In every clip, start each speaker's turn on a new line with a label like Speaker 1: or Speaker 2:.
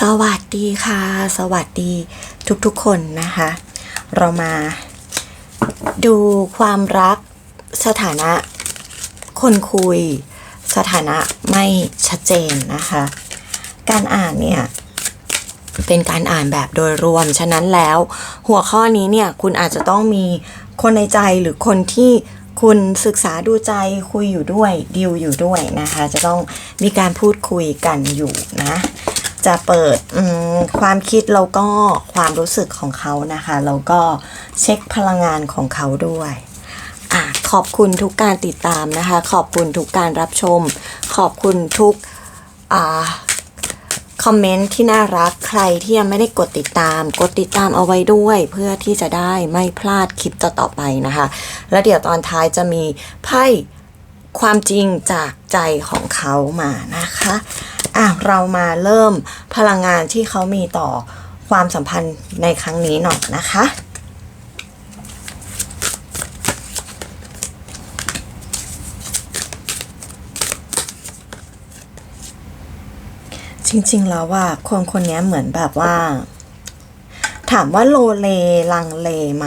Speaker 1: สวัสดีค่ะ สวัสดีทุกๆคนนะคะ เรามาดูความรักสถานะ คนคุย สถานะไม่ชัดเจนนะคะ การอ่านเนี่ย เป็นการอ่านแบบโดยรวม ฉะนั้นแล้วหัวข้อนี้เนี่ย คุณอาจจะต้องมีคนในใจหรือคนที่คุณศึกษาดูใจคุยอยู่ด้วยดิวอยู่ด้วยนะคะ จะต้องมีการพูดคุยกันอยู่นะ จะเปิดความคิดแล้วก็ความรู้สึกของเขานะคะแล้วก็เช็คพลังงานของเขาด้วยอขอบคุณทุกการติดตามนะคะ ขอบคุณทุกการรับชม ขอบคุณทุกอคอมเมนต์ที่น่ารักใครที่ยังไม่ได้กดติดตาม กดติดตามเอาไว้ด้วย เพื่อที่จะได้ไม่พลาดคลิปต่อๆไปนะคะ แล้วเดี๋ยวตอนท้ายจะมีไพ่ความจริงจากใจของเขามานะคะ อะเรามาเริ่มพลังงานที่เขามีต่อความสัมพันธ์ในครั้งนี้หน่อยนะคะจริงๆ แล้วว่าคนคนนี้เหมือนแบบว่า ถามว่าโลเลลังเลไหม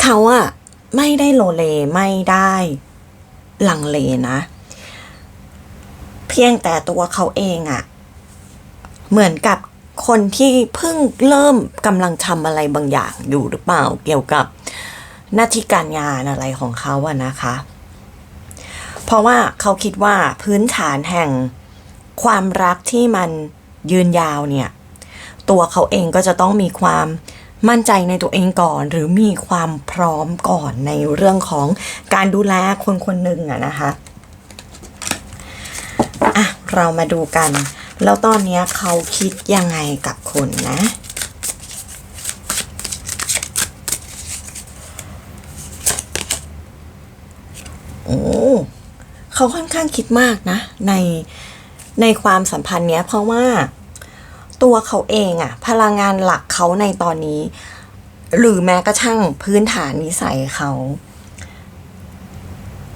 Speaker 1: เขาอะไม่ได้โลเลไม่ได้ลังเลนะ พียงแต่ตัวเขาเองอะเหมือนกับคนที่เพิ่งเริ่มกำลังทำอะไรบางอย่างอยู่หรือเปล่าเกี่ยวกับหน้าที่การงานอะไรของเขาอะนะคะ เพราะว่าเขาคิดว่าพื้นฐานแห่งความรักที่มันยืนยาวเนี่ย ตัวเขาเองก็จะต้องมีความมั่นใจในตัวเองก่อน หรือมีความพร้อมก่อนในเรื่องของการดูแลคนคนหนึ่งอะนะคะอะ เรามาดูกัน แล้วตอนนี้เขาคิดยังไงกับคุณนะ โอ้เขาค่อนข้างคิดมากนะ ในในความสัมพันธ์เนี้ย เพราะว่าตัวเขาเองอะพลังงานหลักเขาในตอนนี้ หรือแม้กระทั่งพื้นฐานนิสัยเขา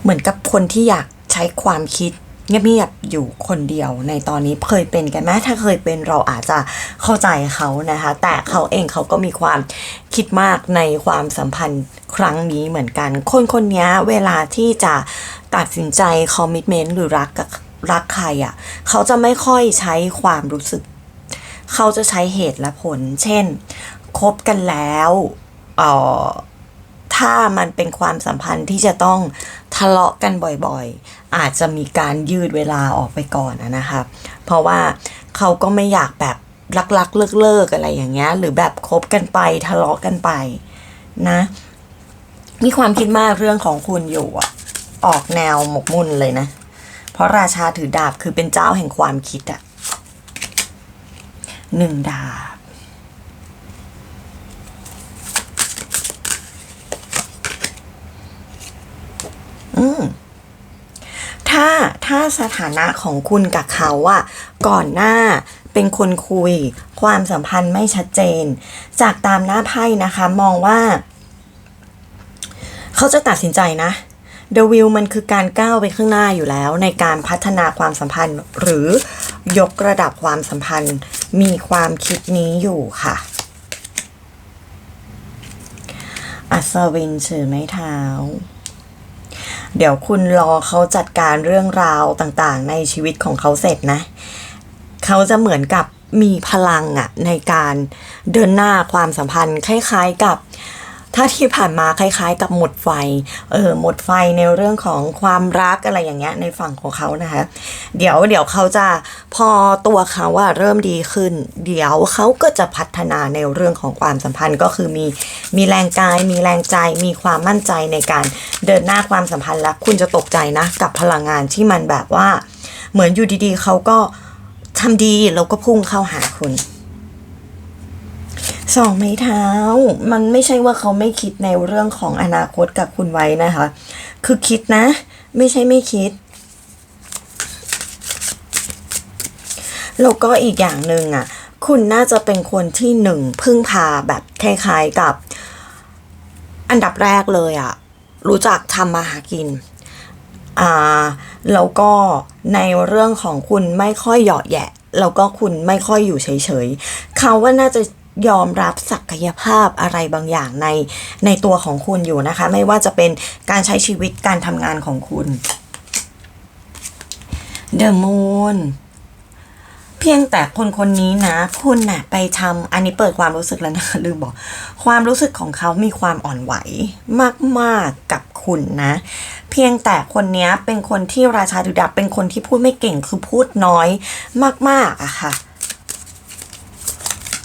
Speaker 1: เหมือนกับคนที่อยากใช้ความคิด เงียบๆอยู่คนเดียวในตอนนี้เคยเป็นกันไหมถ้าเคยเป็นเราอาจจะเข้าใจเขานะคะ แต่เขาเองเขาก็มีความคิดมากในความสัมพันธ์ครั้งนี้เหมือนกัน คนคนนี้เวลาที่จะตัดสินใจคอมมิชเมนต์หรือรักกับรักใครอะ่ะเขาจะไม่ค่อยใช้ความรู้สึก เขาจะใช้เหตุและผล เช่นคบกันแล้วเออ ถ้ามันเป็นความสัมพันธ์ที่จะต้องทะเลาะกันบ่อยๆ อาจจะมีการยืดเวลาออกไปก่อนนะนะคะเพราะว่าเขาก็ไม่อยากแบบรักๆเลิกๆอะไรอย่างเงี้ย หรือแบบคบกันไปทะเลาะกันไปนะ มีความคิดมากเรื่องของคุณอยู่อะออกแนวหมกมุ่นเลยนะ เพราะราชาถือดาบคือเป็นเจ้าแห่งความคิดอะหนึ่งดาบ อืมถ้าถ้าสถานะของคุณกับเขาอะก่อนหน้าเป็นคนคุย ความสัมพันธ์ไม่ชัดเจน จากตามหน้าไพ่นะคะ มองว่า เขาจะตัดสินใจนะเดวิลมันคือการก้าวไปข้างหน้าอยู่แล้ว ในการพัฒนาความสัมพันธ์ หรือยกระดับความสัมพันธ์มีความคิดนี้อยู่ค่ะ อัศวินถือไม้เท้า เดี๋ยวคุณรอเขาจัดการเรื่องราวต่างๆ ในชีวิตของเขาเสร็จนะ เขาจะเหมือนกับมีพลังอะในการเดินหน้าความสัมพันธ์คล้ายๆกับ ถ้าที่ผ่านมาคล้าย ๆ กับหมดไฟ เออหมดไฟในเรื่องของความรักอะไรอย่างเงี้ยในฝั่งของเขานะคะ เดี๋ยวเดี๋ยวเขาจะพอตัวเขาอะเริ่มดีขึ้น เดี๋ยวเขาก็จะพัฒนาในเรื่องของความสัมพันธ์ก็คือมีมีแรงกาย มีแรงใจ มีความมั่นใจในการเดินหน้าความสัมพันธ์แล้วคุณจะตกใจนะกับพลังงานที่มันแบบว่า เหมือนอยู่ดีๆเขาก็ทำดีแล้วก็พุ่งเข้าหาคุณ สองไม้เท้า มันไม่ใช่ว่าเขาไม่คิดในเรื่องของอนาคตกับคุณไว้นะคะ คือคิดนะ ไม่ใช่ไม่คิดแล้วก็อีกอย่างหนึ่งอะ คุณน่าจะเป็นคนที่หนึ่งพึ่งพาแบบคล้ายๆกับ อันดับแรกเลยอะ รู้จักทำมาหากิน อ่า แล้วก็ในเรื่องของคุณไม่ค่อยเหยาะแยะ แล้วก็คุณไม่ค่อยอยู่เฉยๆ เขาว่าน่าจะ ยอมรับศักยภาพอะไรบางอย่างในในตัวของคุณอยู่นะคะ ไม่ว่าจะเป็นการใช้ชีวิตการทำงานของคุณ The Moon เพียงแต่คนคนนี้นะ คุณน่ะไปทำอันนี้เปิดความรู้สึกแล้วนะลืมบอก ความรู้สึกของเขามีความอ่อนไหวมากๆกับคุณนะ เพียงแต่คนนี้เป็นคนที่ราชาดุดับเป็นคนที่พูดไม่เก่งคือพูดน้อยมากๆอะค่ะ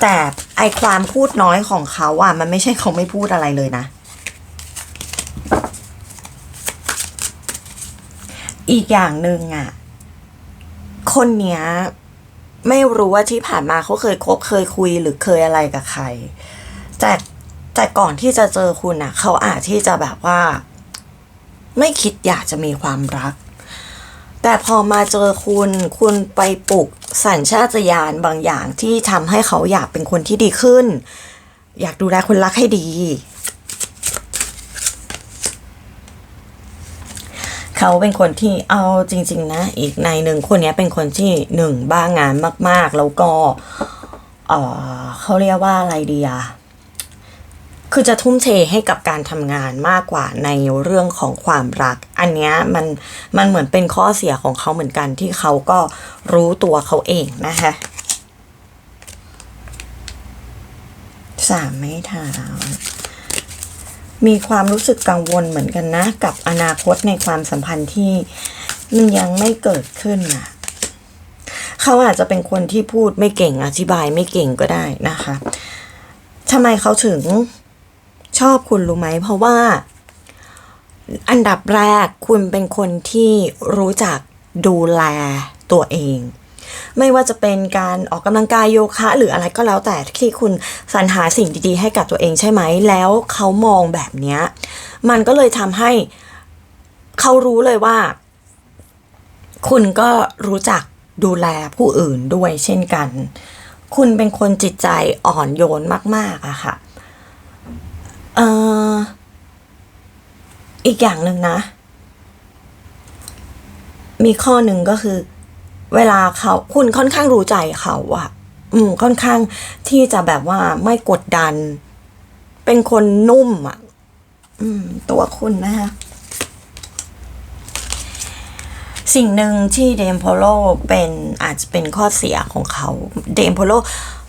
Speaker 1: แต่ไอความพูดน้อยของเขาอะ มันไม่ใช่เขาไม่พูดอะไรเลยนะ อีกอย่างหนึ่งอะ คนเนี้ย ไม่รู้ว่าที่ผ่านมาเขาเคยคบเคยคุยหรือเคยอะไรกับใคร แต่แต่ก่อนที่จะเจอคุณอะ เขาอาจที่จะแบบว่า ไม่คิดอยากจะมีความรัก แต่พอมาเจอคุณ คุณไปปลุกสัญชาตญาณบางอย่างที่ทำให้เขาอยากเป็นคนที่ดีขึ้น อยากดูแลคนรักให้ดี เขาเป็นคนที่เอาจริง ๆ นะ อีกในหนึ่งคนนี้เป็นคนที่หนึ่งบ้างานมาก ๆ แล้วก็ เออเขาเรียกว่าอะไรดีอะ คือจะทุ่มเทให้กับการทำงานมากกว่าในเรื่องของความรัก อันเนี้ยมันมันเหมือนเป็นข้อเสียของเขาเหมือนกันที่เขาก็รู้ตัวเขาเองนะคะสามไม่เท้ามีความรู้สึกกังวลเหมือนกันนะ กับอนาคตในความสัมพันธ์ที่มันยังไม่เกิดขึ้นน่ะเขาอาจจะเป็นคนที่พูดไม่เก่งอธิบายไม่เก่งก็ได้นะคะทำไมเขาถึง ชอบคุณรู้ไหม เพราะว่า อันดับแรกคุณเป็นคนที่รู้จักดูแลตัวเอง ไม่ว่าจะเป็นการออกกำลังกายโยคะ หรืออะไรก็แล้วแต่ที่คุณสรรหาสิ่งดีๆ ให้กับตัวเองใช่ไหม แล้วเขามองแบบเนี้ยมันก็เลยทำให้เขารู้เลยว่า คุณก็รู้จักดูแลผู้อื่นด้วยเช่นกัน คุณเป็นคนจิตใจอ่อนโยนมาก ๆอะค่ะ เอ่อ อีกอย่างหนึ่งนะ มีข้อหนึ่งก็คือ เวลาเขาคุณค่อนข้างรู้ใจเขาอะอืม ค่อนข้างที่จะแบบว่าไม่กดดัน เป็นคนนุ่มอะอืม ตัวคุณนะคะสิ่งหนึ่งที่เดมโพโลเป็นอาจจะเป็นข้อเสียของเขาเดมโพโล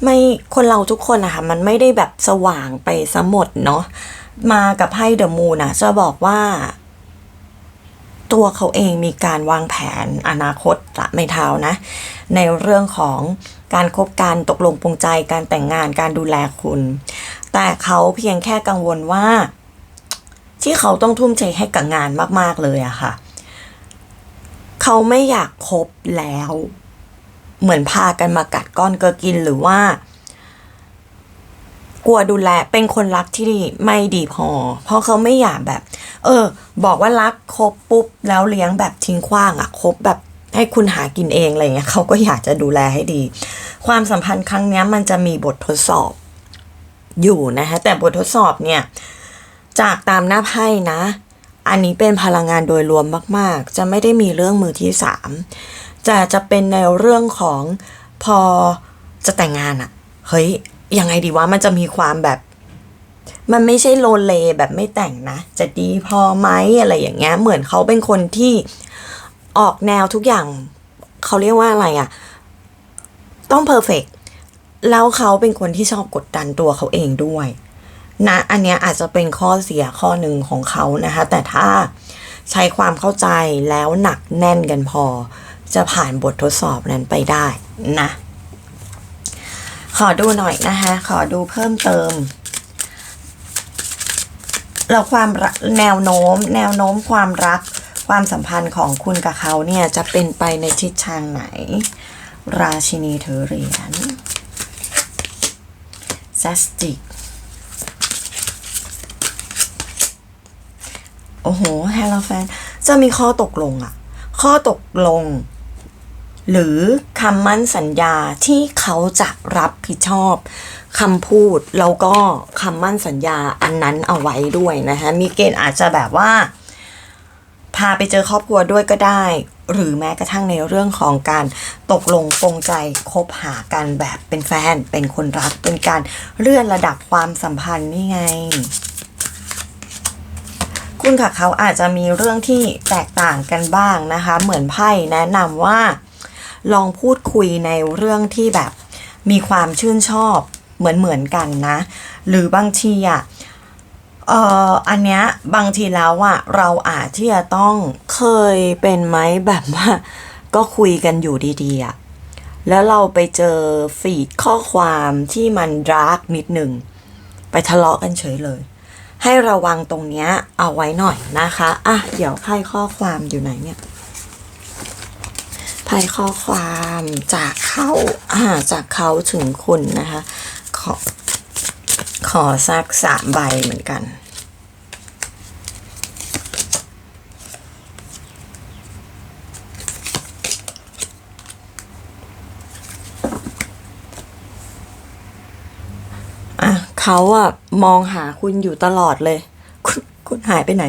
Speaker 1: ไม่คนเราทุกคนนะคะมันไม่ได้แบบสว่างไปซะหมดเนาะ มากับไพ่เดอะมูนอะจะบอกว่า ตัวเขาเองมีการวางแผนอนาคตละไม่เท้านะ ในเรื่องของการคบการตกลงปรงใจการแต่งงานการดูแลคุณ แต่เขาเพียงแค่กังวลว่า ที่เขาต้องทุ่มเทให้กับงานมาก ๆ เลยอะค่ะ เขาไม่อยากคบแล้ว เหมือนพากันมากัดก้อนเกลือกินหรือว่า กลัวดูแลเป็นคนรักที่ดีไม่ดีพอ เพราะเขาไม่อยากแบบ เออ บอกว่ารักคบปุ๊บแล้วเลี้ยงแบบทิ้งขว้างอะคบแบบให้คุณหากินเองอะไรเงี้ยเขาก็อยากจะดูแลให้ดี ความสัมพันธ์ครั้งเนี้ยมันจะมีบททดสอบอยู่นะคะแต่บททดสอบเนี่ยจากตามหน้าไพ่นะ อันนี้เป็นพลังงานโดยรวมมาก ๆ จะไม่ได้มีเรื่องมือที่สามจะจะเป็นในเรื่องของพอจะแต่งงานอะเฮ้ย ยังไงดีวะมันจะมีความแบบ มันไม่ใช่โลเลแบบไม่แต่งนะ จะดีพอไหมอะไรอย่างเงี้ย เหมือนเขาเป็นคนที่ออกแนวทุกอย่าง เขาเรียกว่าอะไรอะ ต้องเพอร์เฟกแล้วเขาเป็นคนที่ชอบกดดันตัวเขาเองด้วยนะอันเนี้ยอาจจะเป็นข้อเสียข้อหนึ่งของเขานะคะ แต่ถ้าใช้ความเข้าใจแล้วหนักแน่นกันพอ จะผ่านบททดสอบนั้นไปได้นะ ขอดูหน่อยนะคะ ขอดูเพิ่มเติมแล้วความรักแนวโน้ม แนวโน้มความรัก ความสัมพันธ์ของคุณกับเขาเนี่ยจะเป็นไปในทิศทางไหน ราชินีถือเหรียญซ s สติก โอ้โหแฮลแฟน จะมีข้อตกลงอะข้อตกลง หรือคำมั่นสัญญาที่เขาจะรับผิดชอบคำพูดแล้วก็คำมั่นสัญญาอันนั้นเอาไว้ด้วยนะคะมีเกณฑ์อาจจะแบบว่า พาไปเจอครอบครัวด้วยก็ได้ หรือแม้กระทั่งในเรื่องของการตกลงปรงใจคบหากันแบบเป็นแฟน เป็นคนรักเป็นการเลื่อนระดับความสัมพันธ์นี่ไงคุณกับเขาอาจจะมีเรื่องที่แตกต่างกันบ้างนะคะ เหมือนไพ่แนะนำว่า ลองพูดคุยในเรื่องที่แบบมีความชื่นชอบเหมือนเหมือนๆกันนะ หรือบางทีอะเอ่ออันเนี้ยบางทีแล้วอะเราอาจที่จะต้องเคยเป็นไหมแบบว่า ก็คุยกันอยู่ดีๆอะแล้วเราไปเจอฟีดข้อความที่มันดาร์กนิดหนึ่งไปทะเลาะกันเฉยเลย ให้ระวังตรงเนี้ยเอาไว้หน่อยนะคะ อะ เดี๋ยวไพ่ข้อความอยู่ไหนเนี่ย ไพ่ข้อความจากเขาอ่าจากเขาถึงคุณนะคะ ขอ ขอสักสามใบเหมือนกันเขาอะมองหาคุณอยู่ตลอดเลย คุณคุณหายไปไหน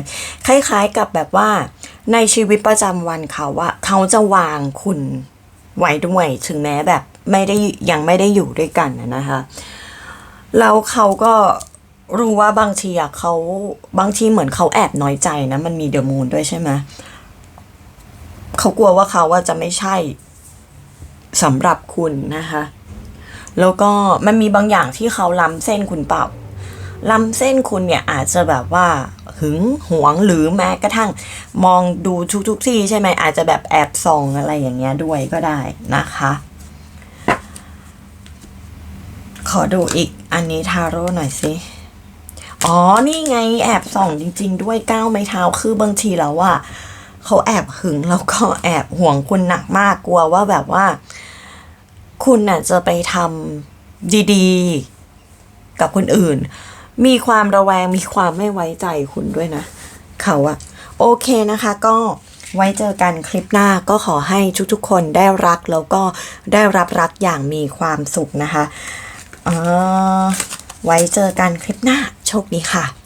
Speaker 1: คล้าย ๆกับแบบว่า ในชีวิตประจำวันเขาอะเขาจะวางคุณไว้ด้วยถึงแม้แบบไม่ได้ยังไม่ได้อยู่ด้วยกันนะนะคะแล้วเขาก็รู้ว่าบางทีอะเขาบางทีเหมือนเขาแอบน้อยใจนะ มันมีเดอะมูนด้วยใช่ไหมเขากลัวว่าเขาว่าจะไม่ใช่สำหรับคุณนะคะ แล้วก็มันมีบางอย่างที่เขาล้ำเส้นคุณเปล่าล้ำเส้นคุณเนี่ยอาจจะแบบว่า หึงหวงหรือแม้กระทั่งมองดูทุกๆที่ใช่ไหมอาจจะแบบแอบส่องอะไรอย่างเงี้ยด้วยก็ได้นะคะ ขอดูอีกอันนี้ทาโร่หน่อยสิอ๋อ นี่ไงแอบส่องจริง ๆ ด้วยก้าวไม้เท้าคือบางทีแล้วว่าเขาแอบหึงแล้วก็แอบห่วงคุณหนักมากกลัวว่าแบบว่า คุณน่ะจะไปทำดี ๆ กับคนอื่น มีความระแวงมีความไม่ไว้ใจคุณด้วยนะ เขาอะโอเคนะคะก็ไว้เจอกันคลิปหน้าก็ขอให้ทุกๆคนได้รักแล้วก็ได้รับรักอย่างมีความสุขนะคะเออไว้เจอกันคลิปหน้าโชคดีค่ะ